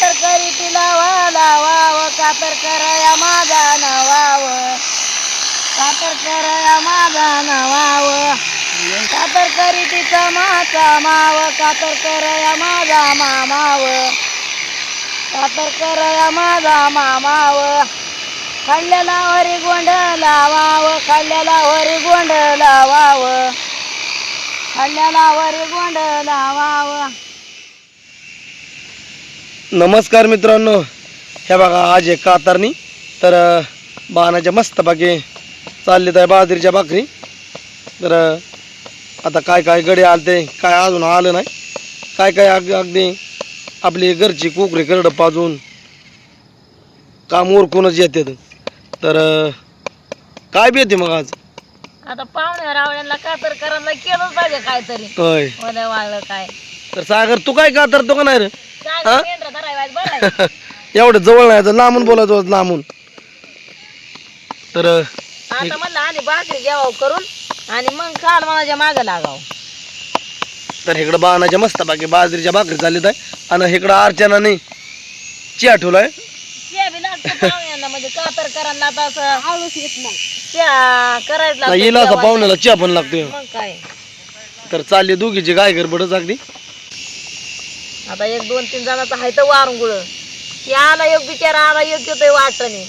कातर करी तिला लावा लावाव कातर करया माझा नवाव. कातर करया माझा नवाव. कातर करी तिचा माचा माव कातर करया माझा मामाव. कातर करया माझा मामाव. खाल्ल्याला वरी गोंड लावाव खाल्ल्याला वरी गोंड लावाव. खाल्ल्याला वरी गोंड लावाव. नमस्कार मित्रांनो. हे बघा आज एक कातारणी. तर बाणाच्या मस्त बाकी चाललेत आहे बाजरीच्या भाकरी. तर आता काय काय गडे आलते काय अजून आलं नाही. काय काय अग अगदी आपली घरची कोकरी करडं पाजून काम उरकूनच येतात. तर काय बी येते मग आज? आता पाहुण्या रावण्यांना कातर करायला केलंच पाहिजे काहीतरी. होय. ओलं वाळलं काय. तर सागर तू काय कातरतो का नाही रे? हा? एवढं जवळ नाही तर लांबून बोलायचं होतं, लांबून. तर आता म्हणलं आणि भाकरी घ्यावं करून आणि मग काल माझ्या मागं लागावं. तर इकडं बाणाच्या मस्त बाकी बाजरीच्या भाकरी चाललीत आहे. आणि इकडं अर्चनाने चिया ठेवलाय. चहा बी लागतं पाहुण्यांना म्हणजे कातर करायला आता असं. आळूच येत नाही. चहा करायला लागतं येईल असं. पाहुण्याला चिया पण लागतोय मग काय? तर चालली दोघीची गाय गडबडच अगदी. आता एक दोन तीन जणांचं आहे तर वारंगुळ. आला एक बिचारा आला एक येतोय वाटणी.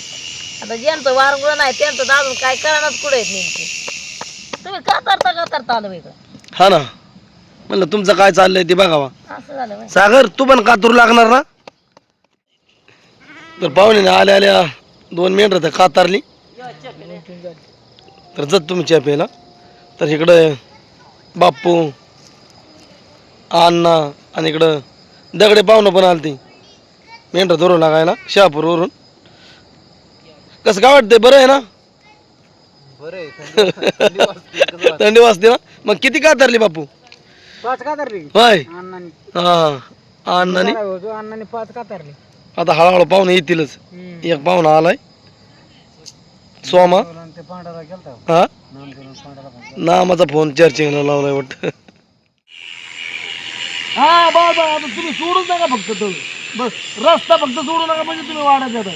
आता ज्यांचं वारंगुळ नाही त्यांचं तर अजून काय करणारच कुठे आहेत नेमकी? तुम्ही का करता का करता आलं वेगळं? हा ना. म्हणलं तुमचं काय चाललंय ते बघावा असं झालं व्हय. सागर तू पण कातूर लागणार ना? तर पाहुण्याने आल्या आल्या दोन मिनिट तर कातारली. तर जत तुम्ही प्यायला तर इकडं बाप्पू अण्णा आणि इकडं दगडे पाहुणं पण आलती. मेंढर धरून लागायला शहापूरवरून. कसं काय वाटतंय? बरं आहे ना? थंडी वाजते ना? मग किती कातारली बापू? पाच कातरली होय. अण्णांनी. हा अण्णाने? होतो अण्णांनी पाच कातरली आता हळूहळू पाहुणे येतीलच. एक पाहुणा आलाय. सोमा. ते पांढरा गेलता. हा? नामाचा फोन चार्जिंगला लावलाय वाटतं. हा बाबा आता तुम्ही सोडूच नका फक्त तो बस रस्ता फक्त सोडू नका म्हणजे तुम्ही वाढत जात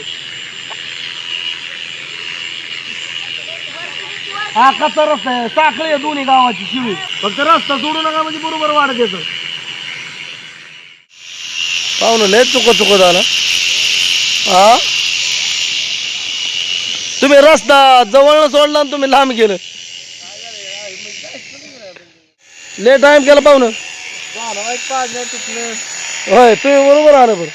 हा कच्चा रस्ता आहे? साखळी आहे दोन्ही गावाची शिवी. फक्त रस्ता सोडू नका म्हणजे बरोबर वाढत येतं पाहुणं लय चुक चुक झाला हा? तुम्ही रस्ता जवळ सोडला आणि तुम्ही लांब गेलं. लय टाईम केला पाहुणं. होय तुम्ही बरोबर आलं बरं.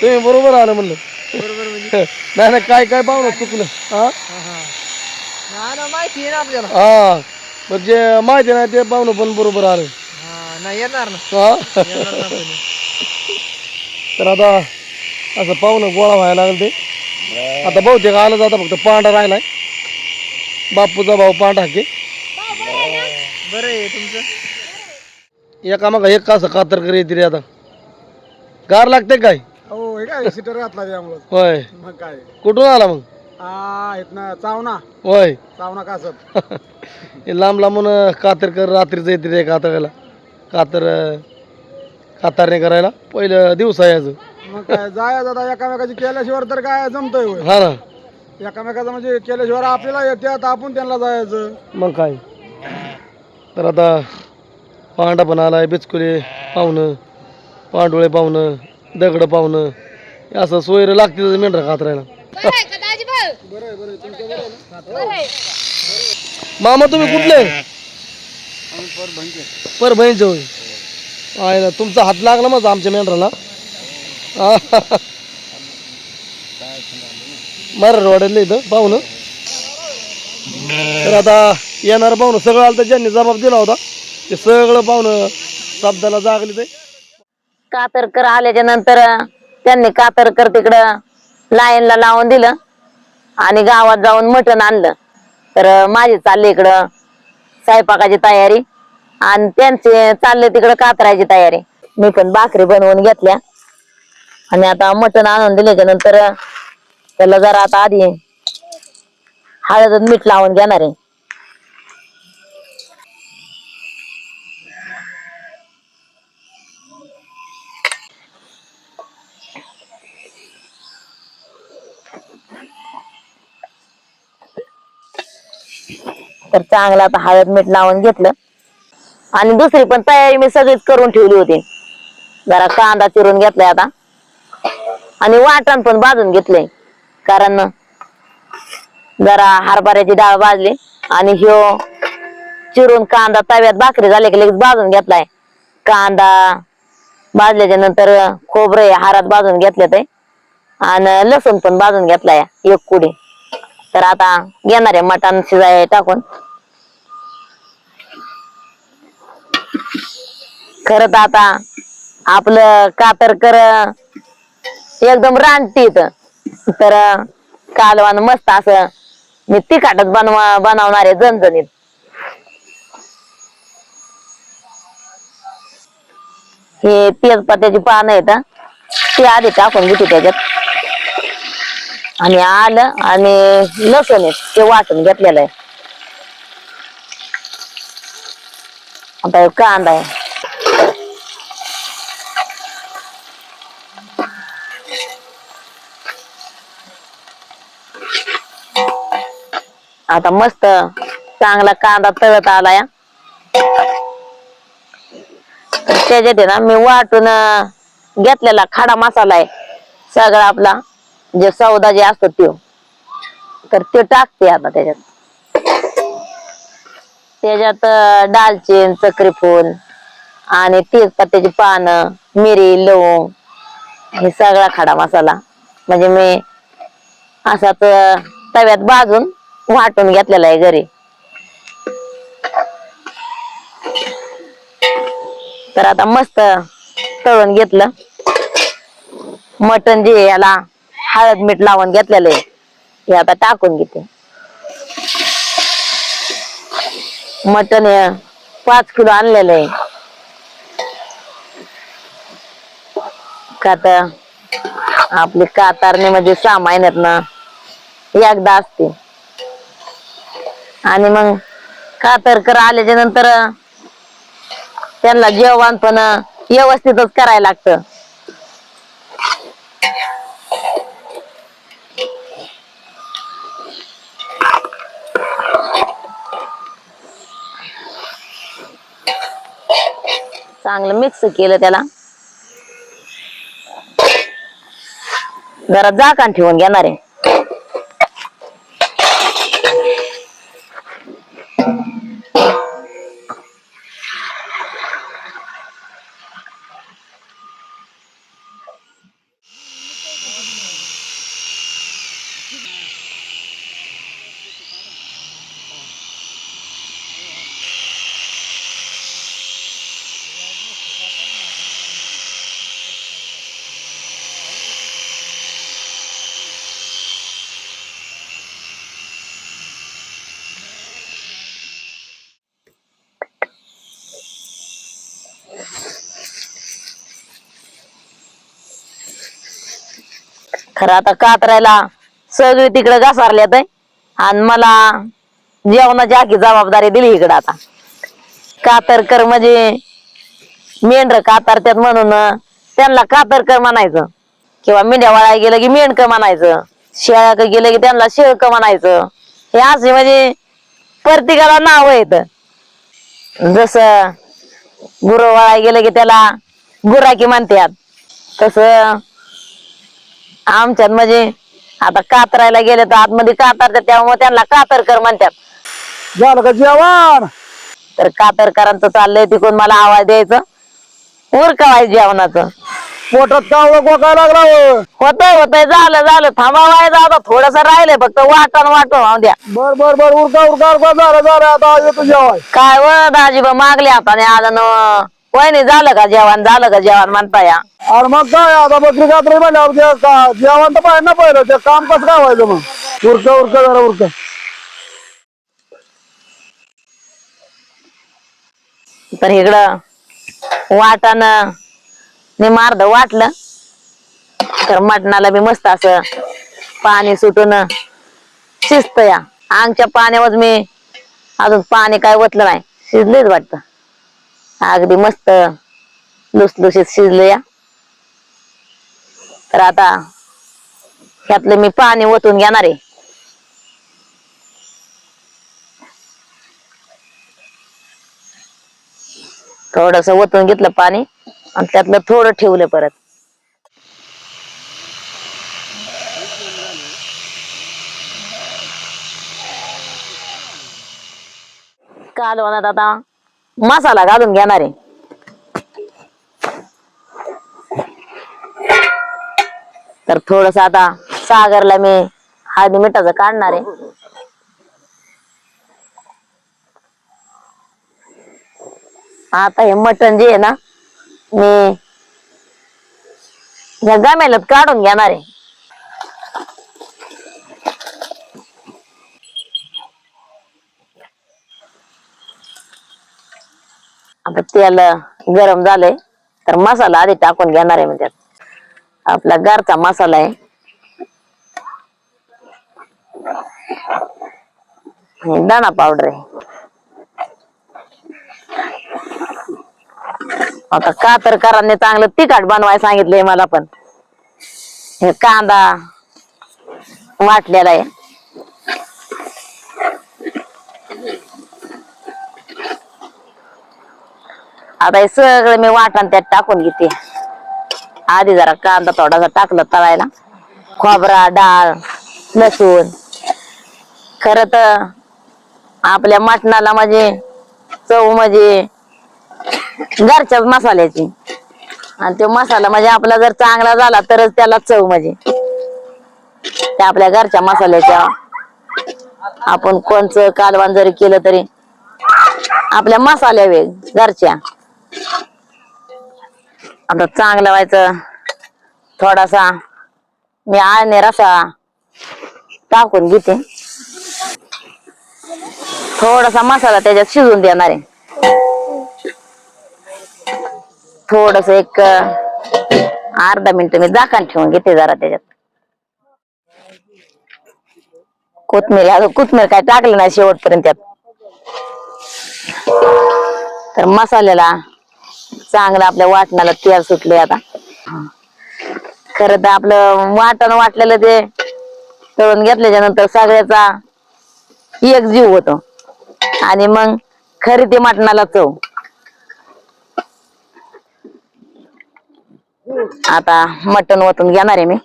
तुम्ही बरोबर आलं म्हणलं. बरोबर म्हणजे? नाही नाही काय काय पाहुणं चुकलं? हा? हा माहिती आहे ना आपल्याला. हा. म्हणजे माहिती नाही ते पाहुणं पण बरोबर आलं. हा नाही येणार ना. हा. तर आता असं पाहुणं गोळा व्हायला लागलं ते. आता बहुतेक आलं जाता फक्त पांढरा राहिलाय. बापूचा भाऊ पांढरा की बरं आहे तुमचं? एका मग एक कसं कातर कर येते रे आता. गार लागते काय? हो हे काय सीटर घातला त्यामुळं होय. मग काय? कुठून आला मग? हा इथनं चावना. होय. चावना कासत हे लांब लांबून कातर कर रात्रीचं येते रे कातरायला कातर कातारणे करायला. पहिलं दिवस आहे याचं मग काय जायचं आता एकामेकाची केल्याशिवाय तर काय जमतंय होय? हा ना. एकामेकाचं म्हणजे केल्याशिवाय आपल्याला येते आता आपण त्यांना जायचं. मग काय? तर आता पांडा पण आलाय बिचकुले पाहुणं पांडुळे पाहुणं दगड पाहुणं. असं सोयरं लागते मेंढरा कातरायला मामा तुम्ही कुठले? परभणीचे होय. आहे ना तुमचा हात लागला मग आमच्या मेंढराला. मराठ वाढले इथं पाहुणं. तर आता येणार पाहुणं सगळं आलं तर ज्यांनी जबाब दिला होता ते सगळं पाहुणं शब्दाला जागले ते. कातरकर आल्याच्यानंतर त्यांनी कातरकर तिकडं लाईनला लावून दिलं आणि गावात जाऊन मटण आणलं. तर माझी चालली इकडं स्वयंपाकाची तयारी आणि त्यांचे चालले तिकडं कातरायची तयारी. मी पण भाकरी बनवून घेतल्या. आणि आता मटण आणून दिल्याच्या नंतर त्याला जरा आता आधी हळदच मीठ लावून घेणार आहे. तर चांगलं आता हळद मीठ लावून घेतलं. आणि दुसरी पण तयारी मी सगळीच करून ठेवली होती. जरा कांदा चिरून घेतलाय आता. आणि वाटण पण भाजून घेतलंय. कारण जरा हरभऱ्याची डाळ भाजली आणि ह्यो चिरून कांदा तव्यात भाकरी झाले की लगेच भाजून घेतलाय. कांदा भाजल्याच्या नंतर खोबरं हारात भाजून घेतले ते आणि लसूण पण भाजून घेतलाय एक कुडी. तर आता घेणार आहे मटण शिजाय टाकून. खरं तर आता आपलं कातरकर एकदम रानटीत तर कालवान मस्त असं मी तिखाटच बनवा बनवणार आहे जणजणीत हे तेजपत्त्याची पानं आहेत ते ती आधी टाकून घेते त्याच्यात. आणि आलं आणि लसूण आहे ते वाटून घेतलेलं आहे. आता कांदा आहे. आता मस्त चांगला कांदा तळत आला त्याच्यात आहे ना मी वाटून घेतलेला खडा मसाला आहे. सगळा आपला जे सौदा जे असतो तो तर ते टाकते आता त्याच्यात. त्याच्यात दालचिन चक्रीफूल आणि तेच आणि तेजपत्त्याची पानं मिरी लवंग हे सगळा खडा मसाला. म्हणजे मी असाच तव्यात भाजून वाटून घेतलेला आहे घरी. तर आता मस्त तळून घेतलं. मटण जे याला हळद मीठ लावून घेतलेलं आहे. हे आता टाकून घेते. मटण हे पाच किलो आणलेलं आहे. का तर आपली म्हणजे सहा महिन्यात ना एकदा असते. आणि मग कातरकर आल्याच्यानंतर त्यांना जेवण पण व्यवस्थितच करायला लागतं. चांगलं मिक्स केलं त्याला. जरा झाकण ठेवून घेणार आहे. खरं आता कातरायला सगळी तिकडे घासारल्यात आहे. आणि मला जेवणाची आखी जबाबदारी दिली इकडं आता. कातरकर म्हणजे मेंढर कातरत्यात म्हणून त्यांना कातरकर म्हणायचं. किंवा मेंढ्या वाळायला गेलं की मेंढक म्हणायचं. शेळ्याक गेलं की त्यांना शेळक म्हणायचं. हे असे म्हणजे प्रत्येकाला नाव येत जस गुरु वाळायला गेलं की त्याला गुराकी म्हणतात. तस आमच्यात म्हणजे आता कातरायला गेले तर आतमध्ये कातरतात त्यामुळे त्यांना कातरकर म्हणतात. झालं का जेवण? तर कातरकरांचं चाललंय तिकडून मला आवाज द्यायचं. उरकावाय जेवणाचं? पोटात कावळं गोकाय लागला हो. होतंय होतंय. झालं झालं. थांबावायचं आता. थोडस राहिलंय फक्त वाटण वाटण राहू द्या. बर बर बर. उरका उरका उरका. झालं झालं. आता येतो जेवाय काय व दाजीबा? मागले आता आणि आज वहिनी झालं का जेवण? झालं का जेवण म्हणता या अरे मग काय आता बकरी कात्री म्हणल्यावर ते का- जेवण तर पाहिजे ना पहिलं ते काम कसं काय व्हायचं मग? उरका उरका जरा उरका. तर इकडं वाटण निमार्ध वाटलं. तर मटणाला बी मस्त असं पाणी सुटून शिजत या आमच्या पाण्यावर मी अजून पाणी काय ओतलं नाही. शिजलेच वाटत. अगदी मस्त. लुसलुशीत शिजले या. तर आता ह्यातलं मी पाणी ओतून घेणार आहे. थोडस ओतून घेतलं पाणी आणि त्यातलं थोडं ठेवलं परत. कालवणात आता मसाला घालून घेणार आहे. तर थोडस आता सागरला मी हळदी मिठाचं काढणार आहे. आता हे मटण जे आहे ना मी या गाम्यालाच काढून घेणार आहे. आता तेल गरम झालंय. तर मसाला आधी टाकून घेणार आहे म्हणजे आपला घरचा मसाला आहे. दाणा पावडर आहे. आता कातरकरांनी चांगलं तिखट बनवायला सांगितलंय मला पण. हे कांदा वाटलेला आहे. आता हे सगळं मी वाटण त्यात टाकून घेते. आधी जरा कांदा थोडासा टाकला तळायला. खोबरा डाळ लसूण. खर तर आपल्या मटणाला म्हणजे चव म्हणजे घरच्याच मसाल्याची. आणि तो मसाला म्हणजे आपला जर चांगला झाला तरच त्याला चव म्हणजे. त्या आपल्या घरच्या मसाल्याच्या आपण कोणचं कालवान जरी केलं तरी आपल्या मसाल्या वेग घरच्या. आता चांगलं व्हायचं. थोडासा मी आळणे रसा टाकून घेते. थोडासा मसाला त्याच्यात शिजून देणार आहे. थोडस एक अर्धा मिनिट मी झाकण ठेवून घेते जरा त्याच्यात. कोथमीर अजून कोथमीर काय टाकलं नाही शेवटपर्यंत त्यात. तर मसाल्याला चांगलं आपल्या वाटणाला तेल सुटले आता. खर तर आपलं वाटण वाटलेलं ते तळून घेतल्याच्या नंतर सगळ्याचा एक जीव होतो. आणि मग खरी ते मटणाला चव. आता मटण ओतून घेणार आहे मी.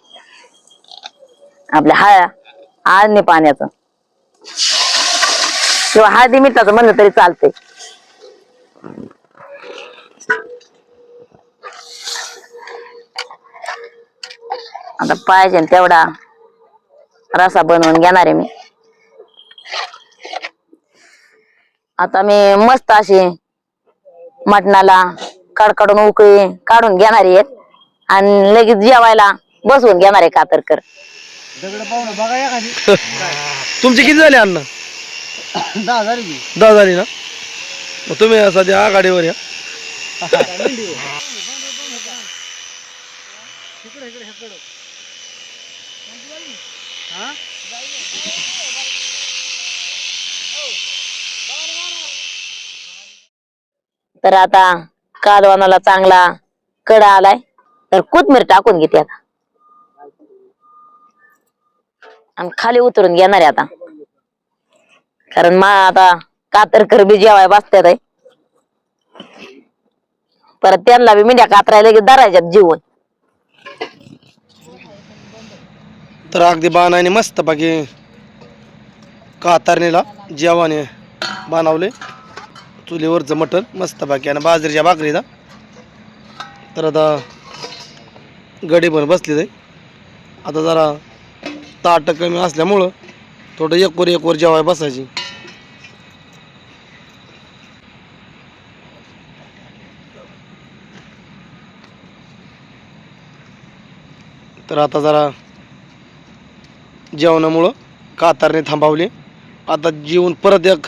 आपल्या हळ्या आळणी पाण्याचं. किंवा हळदी मिठाचं म्हणलं तरी चालतंय. आता पाहिजे तेवढा रसा बनवून घेणार आहे मी. आता मी मस्त अशी मटणाला कडकडून उकळी काढून घेणार आहे आणि लगेच जेवायला बसवून घेणार आहे कातरकर. तुमची किती झाली अन्न दहा झाली ना? मग तुम्ही सध्या आघाडीवर या. तर आता कालवानाला चांगला कडा आलाय. तर कोथमीर टाकून घेते आता. आणि खाली उतरून घेणार आहे आता. कारण मा आता कातरकर बी जेवाय बसतात आहे. परत त्यांना बी मेंढ्या कातरायला लगेच धरायच्यात जीवन. तर अगदी बाणाने मस्त बाकी कातारणीला जेवाने बनवले. चुलीवरचं मटण मस्त बाकी. आणि बाजरीच्या भाकरीचा तर आता गडी पण बसली जाई आता जरा ताट कमी असल्यामुळं थोडं एकवर एकवर जेवाय बसायची. तर आता जरा जेवणामुळं कातारने थांबवले. आता जेवून परत एक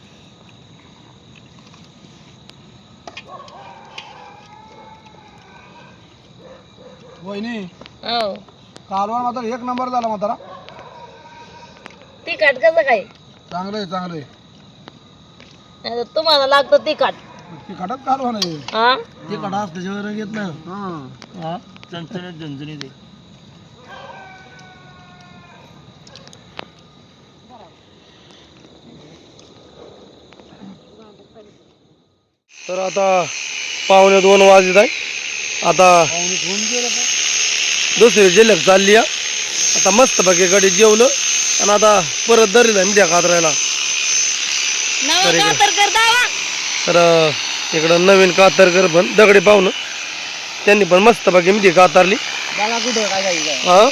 बहिणी हो. कालवण मात्र एक नंबर झाला म्हातारा. तिखट कसं काय? चांगलं आहे चांगलं आहे. नाहीतर तुम्हाला लागतं तिखट. तिखटच कालवण आहे. हा? तिखट असतं त्याच्यावर घेत ना हा. चणचणीत झणझणीत तर आता पावणे दोन वाजत आहे. आता दुसरी जिल्ह्यात चालली आहे. आता मस्त बाकी गाडी जेवलं. आणि आता परत दरीला मिठ्या कातरायला नवं का तर तर इकडं नवीन कातरकर पण दगडी पाहुणं त्यांनी पण मस्त बाकी मिठी कातारली. बघा कुठं काय काय हा?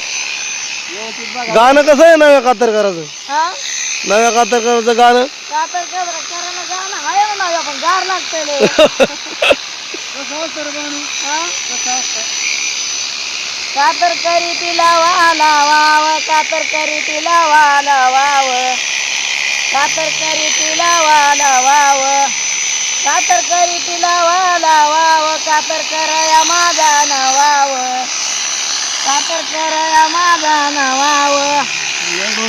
गाणं कसं आहे नव्या कातरकराचं? हा? नव्या कातरकराचं गाणं? का तर करायला जाणं आहे ना नव्या पण गार लागतंय कातर करी तिला वाला वाव कातर करी तिला वाला वाव कातर करी तिला वाला वाव कातर करी तिला वाला वाव कातर करया माझा नवाव. कातर करया माझा नवाव.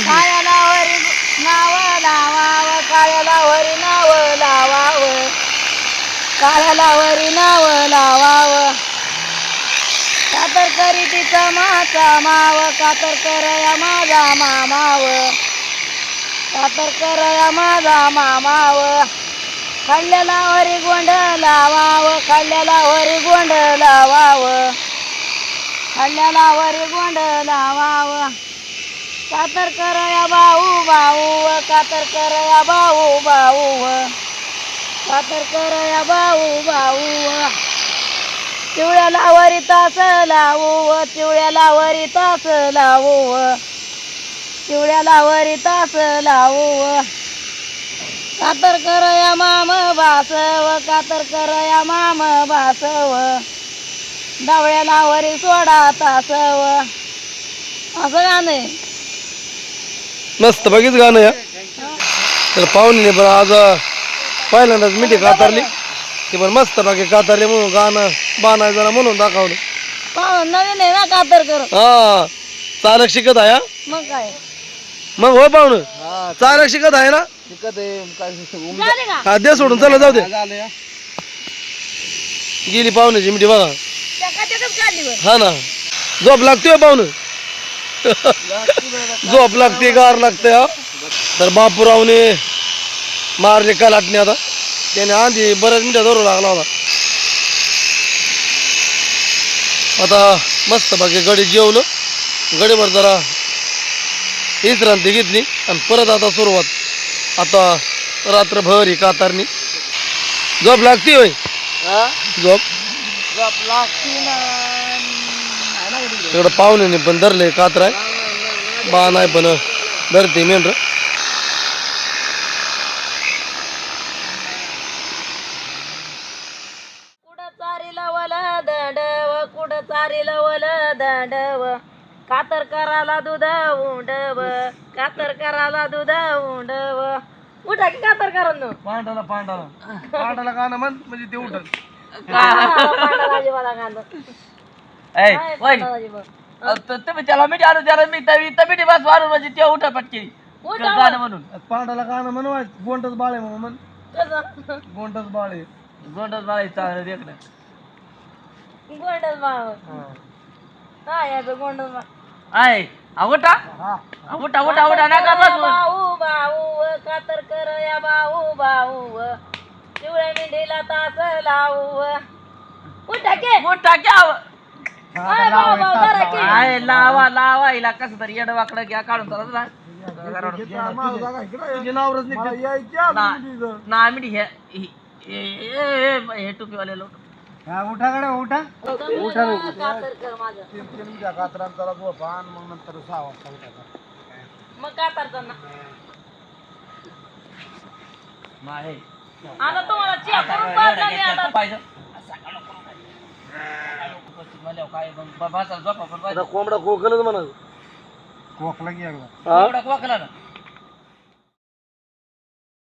काळ्याला वरी नाव लावाव काळ्याला वरी नाव लावाव. काळ्याला नाव लावाव. कातर करी तिचा माचा माव कातर करया माझा मामाव. कातर करया माझा मामाव. खाल्ल्याला वरी गोंड लावाव खाल्ल्याला वरी गोंड लावाव. खाल्ल्याला वरी गोंड लावाव. कातर करया भाऊ भाऊ कातर करया भाऊ भाऊ कातर करया भाऊ भाऊ चिवळ्याला वरी तास लावू चिवळ्याला वरी तास लावू. चिवळ्याला वरी तास लावू. कातर करया माम बासव कातर करया माम बासव डावळ्याला वरी सोडा तासव. असं गाणं आहे. मस्त बघित गाणं या. तर पाहुणे पण आज पहिल्यांदाच मिठी कातारली. ती पण मस्त बाकी कातारली म्हणून गाणं बाणाय जरा म्हणून दाखवलं. पाहून नवीन आहे ना कातर कर हा चालक शिकत आहे हा? मग काय? मग हो पाहुणं. चालक शिकत आहे ना? शिकत आहे काय झाले का? हा दे सोडून चला जाऊ दे. झालं गेली पाहुण्याची मिठी बघा. काढली बरं. हा ना. झोप लागतोय पाहुणं. झोप लागते गार लागते हा. तर बापूरावने मारले कलाटणे आता. त्याने आधी बऱ्याच मिठ्या धरू लागला होता. आता मस्त बाकी गडी जेवलं. गडीवर जरा विश्रांती घेतली आणि परत आता सुरुवात. आता रात्रभर ही कातारणी. झोप लागते होय? झोप. तिकडं पाहुण्याने पण धरले कातराय. बा नाही पण धरते मेंढर कुठं चारीला वल दंडव कुठं चारीला वल दंडव कातर कराला दूध उंडव कातर कराला दूध उंडव. उठा की कातर करा न पांडाला पांडाला पांडाला गाणं म्हण म्हणजे ते उठत तुम्ही त्याला मिठी आणून त्याला मी मिठी बस मारून म्हणजे ते उठा पटकी गाणं म्हणून. पांडाला गाणं म्हणवाय गोंडच बाळे म्हणून म्हण. गोंडच बाळे. गोंडच मला चांगलं देखणं. गोंडल माव हा. याचं गोंडल माव आहे आ, उठा आ, उठा उठा उठा नका बस भाऊ भाऊ कातर कर या भाऊ भाऊ पिवळ्या मेंढीला तास लावू. उठा के? उठा क्या हाय भाऊ भाऊ जरा की. आहे लावा लावा हिला कसं तरी येडं वाकडं घ्या काढून चालत ना हे हे- हे- हे- हे टोपीवाले लोक उठाकडे उठा कातर कर माझं कात्रांचा झोपा आणि मग नंतर सहा वाजता उठायचा मग कातर ना नाही आता तुम्हाला चिया करून पाजला मी आता. पाहिजे. मला काय मग बसायला झोपा पण पाहिजे कोंबडा खोकलच म्हणा खोकला की एकदा. एवढा कोकला ना